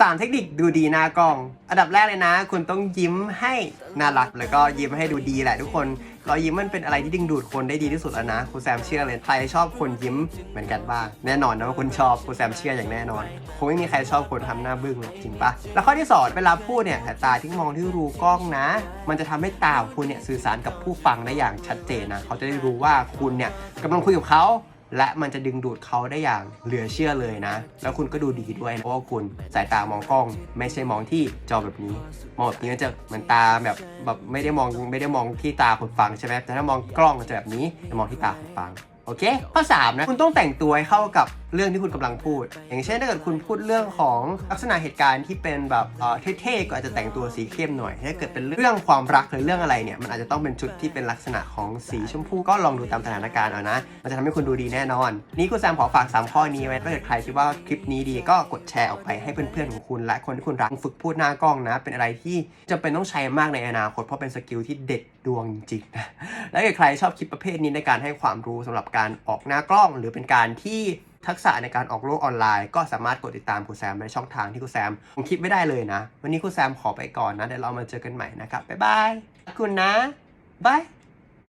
3 เทคนิคดูดีหน้ากล้อง อันดับแรกเลยนะ คุณต้องยิ้มให้น่ารัก แล้วก็ยิ้มให้ดูดีแหละทุกคนรอยยิ้มมันเป็นอะไรที่ดึงดูดคนได้ดีที่สุดแล้วนะคุณแซมเชื่อเลยใครชอบคนยิ้มเหมือนกันบ้างแน่นอนนะว่าคุณชอบคุณแซมเชื่ออย่างแน่นอนคงไม่มีใครชอบคนทำหน้าบึ้งจริงปะแล้วข้อที่สองเวลาพูดเนี่ยสายตาที่มองที่รูกล้องนะ มันจะทำให้ตาของคุณเนี่ยสื่อสารกับผู้ฟังได้อย่างชัดเจนนะเขาจะได้รู้ว่าคุณเนี่ยกำลังคุยกับเขา และมันจะดึงดูดเขาได้อย่างเหลือเชื่อเลยนะ แล้วคุณก็ดูดีด้วยเพราะว่าคุณสายตามองกล้อง ไม่ใช่มองที่จอแบบนี้ มองแบบนี้จะเหมือนตาแบบแบบไม่ได้มองไม่ได้มองที่ตาคนฟังใช่ไหมแต่ถ้ามองกล้องจะแบบนี้จะมองที่ตาคนฟังโอเคข้อ3นะคุณต้องแต่งตัวให้เข้ากับ เรื่องที่คุณกำลังพูด อย่างเช่นถ้าเกิดคุณพูดเรื่องของลักษณะเหตุการณ์ที่เป็นแบบเอ่อเท่ๆก็อาจจะแต่งตัวสีเข้มหน่อย ถ้าเกิดเป็นเรื่องความรักหรือเรื่องอะไรเนี่ยมันอาจจะต้องเป็นชุดที่เป็นลักษณะของสีชมพูก็ลองดูตามสถานการณ์เอานะ มันจะทำให้คุณดูดีแน่นอน นี่คุณแซมขอฝาก 3 ข้อนี้ไว้ถ้าเกิดใครคิดว่าคลิปนี้ดีก็กดแชร์ออกไปให้เพื่อนๆของคุณและคนที่คุณรักฝึกพูดหน้ากล้องนะ เป็นอะไรที่จำเป็นต้องใช้มากในอนาคตเพราะเป็นสกิลที่เด็ดดวงจริงๆนะและถ้าเกิดใครชอบคลิปประเภทนี้ในการให้ความรู้สำหรับการออกหน้ากล้อง หรือเป็นการที่ ทักษะในการออกโลกออนไลน์ ก็สามารถกดติดตามครูแซมในช่องทางที่ครูแซมผมคิดไม่ได้เลยนะ วันนี้ครูแซมขอไปก่อนนะเดี๋ยวเรามาเจอกันใหม่นะครับบ๊ายบายขอบคุณนะบาย